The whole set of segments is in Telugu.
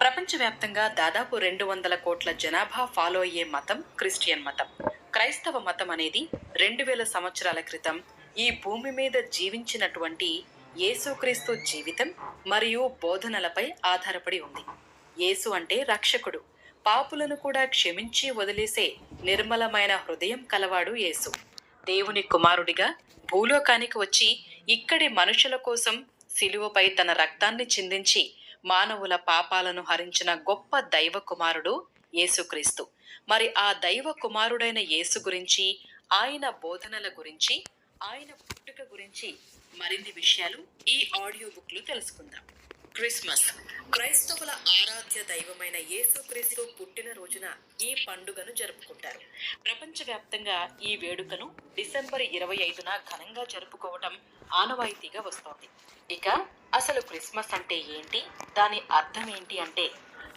ప్రపంచవ్యాప్తంగా దాదాపు రెండు వందల కోట్ల జనాభా ఫాలో అయ్యే మతం క్రిస్టియన్ మతం. క్రైస్తవ మతం అనేది రెండు వేల సంవత్సరాల క్రితం ఈ భూమి మీద జీవించినటువంటి యేసుక్రీస్తు జీవితం మరియు బోధనలపై ఆధారపడి ఉంది. యేసు అంటే రక్షకుడు. పాపులను కూడా క్షమించి వదిలేసే నిర్మలమైన హృదయం కలవాడు యేసు. దేవుని కుమారుడిగా భూలోకానికి వచ్చి ఇక్కడి మనుషుల కోసం శిలువపై తన రక్తాన్ని చిందించి మానవుల పాపాలను హరించిన గొప్ప దైవ కుమారుడు యేసుక్రీస్తు. మరి ఆ దైవ కుమారుడైన యేసు గురించి ఆయన బోధనల గురించి ఆయన పుట్టుక గురించి మరిన్ని విషయాలు ఈ ఆడియో బుక్లు తెలుసుకుందాం. క్రిస్మస్. క్రైస్తవుల ఆరాధ్య దైవమైన యేసుక్రీస్తు పుట్టినరోజున ఈ పండుగను జరుపుకుంటారు. ప్రపంచవ్యాప్తంగా ఈ వేడుకను డిసెంబర్ ఇరవై ఐదున ఘనంగా జరుపుకోవటం ఆనవాయితీగా వస్తోంది. ఇక అసలు క్రిస్మస్ అంటే ఏంటి? దాని అర్థం ఏంటి అంటే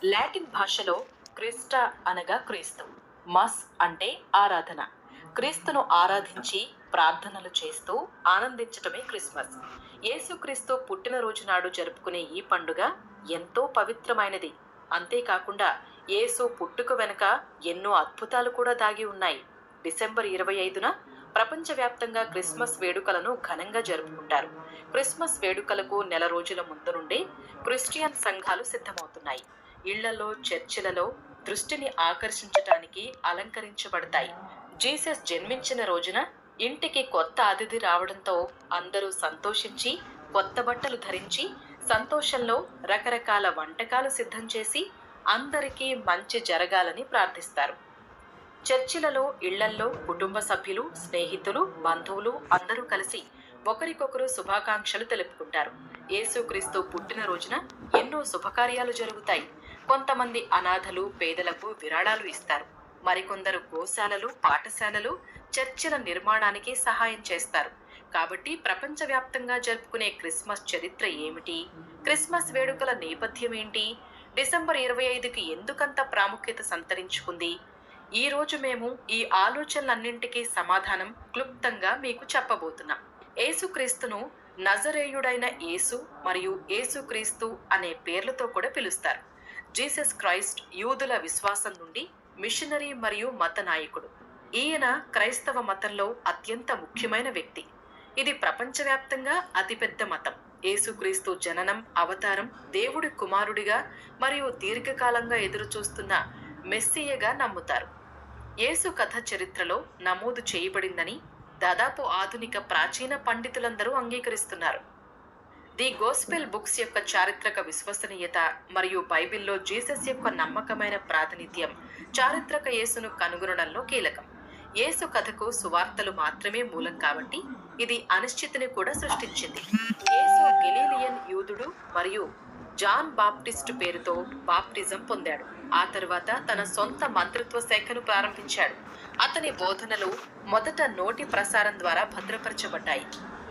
లాటిన్ భాషలో క్రిస్టా అనగా క్రీస్తు. మస్ అంటే ఆరాధన. క్రీస్తును ఆరాధించి ప్రార్థనలు చేస్తూ ఆనందించటమే క్రిస్మస్. యేసుక్రీస్తు పుట్టినరోజు నాడు జరుపుకునే ఈ పండుగ ఎంతో పవిత్రమైనది. అంతేకాకుండా యేసు పుట్టుక వెనుక ఎన్నో అద్భుతాలు కూడా దాగి ఉన్నాయి. డిసెంబర్ ఇరవై ఐదున ప్రపంచవ్యాప్తంగా క్రిస్మస్ వేడుకలను ఘనంగా జరుపుకుంటారు. క్రిస్మస్ వేడుకలకు నెల రోజుల ముందు నుండే క్రిస్టియన్ సంఘాలు సిద్ధమవుతున్నాయి. ఇళ్ళలో చర్చిలలో దృష్టిని ఆకర్షించటానికి అలంకరించబడతాయి. జీసస్ జన్మించిన రోజున ఇంటికి కొత్త అతిథి రావడంతో అందరూ సంతోషించి కొత్త బట్టలు ధరించి సంతోషంలో రకరకాల వంటకాలు సిద్ధం చేసి అందరికీ మంచి జరగాలని ప్రార్థిస్తారు. చర్చిలలో ఇళ్ళల్లో కుటుంబ సభ్యులు స్నేహితులు బంధువులు అందరూ కలిసి ఒకరికొకరు శుభాకాంక్షలు తెలుపుకుంటారు. యేసుక్రీస్తు పుట్టినరోజున ఎన్నో శుభకార్యాలు జరుగుతాయి. కొంతమంది అనాథలు పేదలకు విరాళాలు ఇస్తారు. మరికొందరు గోశాలలు పాఠశాలలు చర్చిల నిర్మాణానికి సహాయం చేస్తారు. కాబట్టి ప్రపంచవ్యాప్తంగా జరుపుకునే క్రిస్మస్ చరిత్ర ఏమిటి? క్రిస్మస్ వేడుకల నేపథ్యం ఏంటి? డిసెంబర్ ఇరవై ఐదుకి ఎందుకంత ప్రాముఖ్యత సంతరించుకుంది? ఈ రోజు మేము ఈ ఆలోచనలన్నింటికీ సమాధానం క్లుప్తంగా మీకు చెప్పబోతున్నాం. ఏసుక్రీస్తును నజరేయుడైన యేసు మరియు ఏసుక్రీస్తు అనే పేర్లతో కూడా పిలుస్తారు. జీసస్ క్రైస్ట్ యూదుల విశ్వాసం నుండి మిషనరీ మరియు మత నాయకుడు. ఈయన క్రైస్తవ మతంలో అత్యంత ముఖ్యమైన వ్యక్తి. ఇది ప్రపంచవ్యాప్తంగా అతిపెద్ద మతం. యేసుక్రీస్తు జననం అవతారం దేవుడి కుమారుడిగా మరియు దీర్ఘకాలంగా ఎదురుచూస్తున్న మెస్సియగా నమ్ముతారు. యేసు కథ చరిత్రలో నమోదు చేయబడిందని దాదాపు ఆధునిక ప్రాచీన పండితులందరూ అంగీకరిస్తున్నారు. ది గోస్పెల్ బుక్స్ యొక్క చారిత్రక విశ్వసనీయత మరియు బైబిల్లో జీసస్ యొక్క నమ్మకమైన ప్రాతినిధ్యం చారిత్రక యేసును కనుగొనడంలో కీలకం. యేసు కథకు సువార్తలు మాత్రమే మూలం కాబట్టి ఇది అనిశ్చితిని కూడా సృష్టించింది. యేసు గెలీలియన్ యూదుడు మరియు జాన్ బాప్టిస్ట్ పేరుతో బాప్టిజం పొందాడు. ఆ తర్వాత తన సొంత మంత్రిత్వ శాఖను ప్రారంభించాడు. అతని బోధనలు మొదట నోటి ప్రసారం ద్వారా భద్రపరచబడ్డాయి.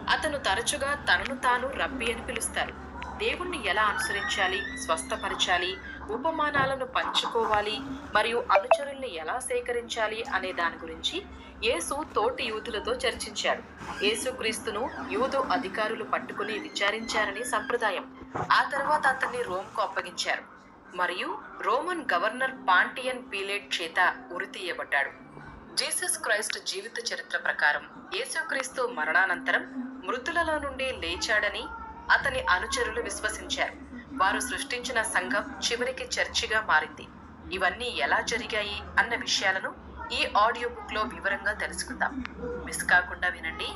అతను తరచుగా తనను తాను రబ్బి అని పిలుస్తారు. దేవుణ్ణి ఎలా అనుసరించాలి? స్వస్థపరచాలి? ఉపమానాలను పంచుకోవాలి? మరియు అనుచరుల్ని ఎలా సేకరించాలి అనే దాని గురించి యేసు తోటి యూదులతో చర్చించాడు. యేసుక్రీస్తును యూదు అధికారులు పట్టుకుని విచారించారని సంప్రదాయం. ఆ తర్వాత అతన్ని రోమ్కు అప్పగించారు. మరియు రోమన్ గవర్నర్ పాంటియన్ పీలేట్ చేత ఉరితీయబడ్డాడు జీసస్ క్రైస్ట్ జీవిత చరిత్ర ప్రకారం యేసుక్రీస్తు మరణానంతరం మృతులలో నుండి లేచాడని అతని అనుచరులు విశ్వసించారు. వారు సృష్టించిన సంఘం చివరికి చర్చిగా మారింది. ఇవన్నీ ఎలా జరిగాయి అన్న విషయాలను ఈ ఆడియో బుక్లో వివరంగా తెలుసుకుందాం. మిస్ కాకుండా వినండి.